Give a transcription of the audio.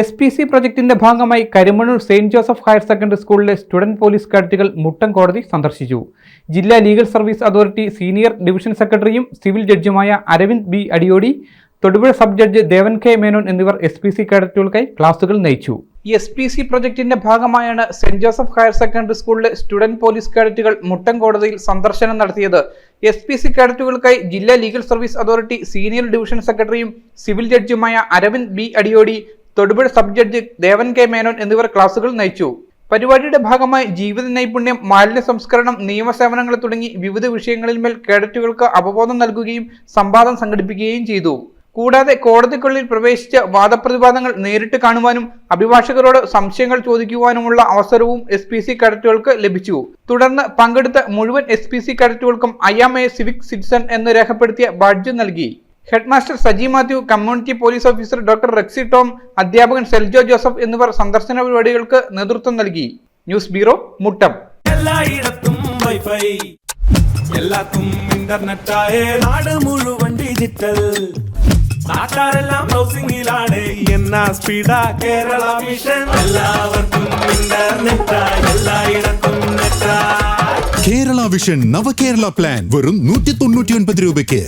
S P C പ്രൊജക്ടിന്റെ ഭാഗമായി Karimannoor saint Joseph higher secondary സ്കൂളിലെ സ്റ്റുഡന്റ് പോലീസ് കാഡറ്റുകൾ മുട്ടം കോടതി സന്ദർശിച്ചു. ജില്ലാ legal service authority senior division സെക്രട്ടറിയും civil ജഡ്ജുമായ Aravind B Adiyodi Thodupuzha sub judge Devan K Menon എന്നിവർ എസ് പി സി കേഡറ്റുകൾക്കായി ക്ലാസുകൾ നയിച്ചു. എസ് പി സി പ്രൊജക്ടിന്റെ ഭാഗമായാണ് സെന്റ് ജോസഫ് ഹയർ സെക്കൻഡറി സ്കൂളിലെ സ്റ്റുഡന്റ് പോലീസ് കേഡറ്റുകൾ മുട്ടം കോടതിയിൽ സന്ദർശനം നടത്തിയത്. എസ് പി സി കേഡറ്റുകൾക്കായി ജില്ലാ legal service authority senior division സെക്രട്ടറിയും civil ജഡ്ജുമായ Aravind B Adiyodi Thodupuzha sub judge Devan K Menon എന്നിവർ ക്ലാസുകൾ നയിച്ചു. പരിപാടിയുടെ ഭാഗമായി ജീവിത നൈപുണ്യം മാലിന്യ സംസ്കരണം നിയമസേവനങ്ങൾ തുടങ്ങി വിവിധ വിഷയങ്ങളിന്മേൽ കേഡറ്റുകൾക്ക് അവബോധം നൽകുകയും സംവാദം സംഘടിപ്പിക്കുകയും ചെയ്തു. കൂടാതെ കോടതിക്കുള്ളിൽ പ്രവേശിച്ച വാദപ്രതിവാദങ്ങൾ നേരിട്ട് കാണുവാനും അഭിഭാഷകരോട് സംശയങ്ങൾ ചോദിക്കുവാനുമുള്ള അവസരവും എസ് പി സി കാഡറ്റുകൾക്ക് ലഭിച്ചു. തുടർന്ന് പങ്കെടുത്ത മുഴുവൻ S P C കാഡറ്റുകൾക്കും I am a civic citizen എന്ന് രേഖപ്പെടുത്തിയ ബാഡ്ജ് നൽകി. Headmaster Saji Mathew community police officer doctor Rexy Tom അധ്യാപകൻ സെൽജോ ജോസഫ് എന്നിവർ സന്ദർശന പരിപാടികൾക്ക് നേതൃത്വം നൽകി. News bureau Muttom. എല്ലായിടത്തും വൈഫൈ. നാട് മുഴുവൻ ഡിജിറ്റൽ നാട്ടാരെല്ലാം ബ്രൗസിംഗിലാണ് എന്നാ സ്പീഡാ കേരള മിഷൻ എല്ലാവർക്കും ഇന്റർനെറ്റാ എല്ലായിടത്തും നെറ്റാ. കേരള വിഷൻ നവകേരള പ്ലാൻ വെറും നൂറ്റി തൊണ്ണൂറ്റി ഒൻപത് രൂപയ്ക്ക്.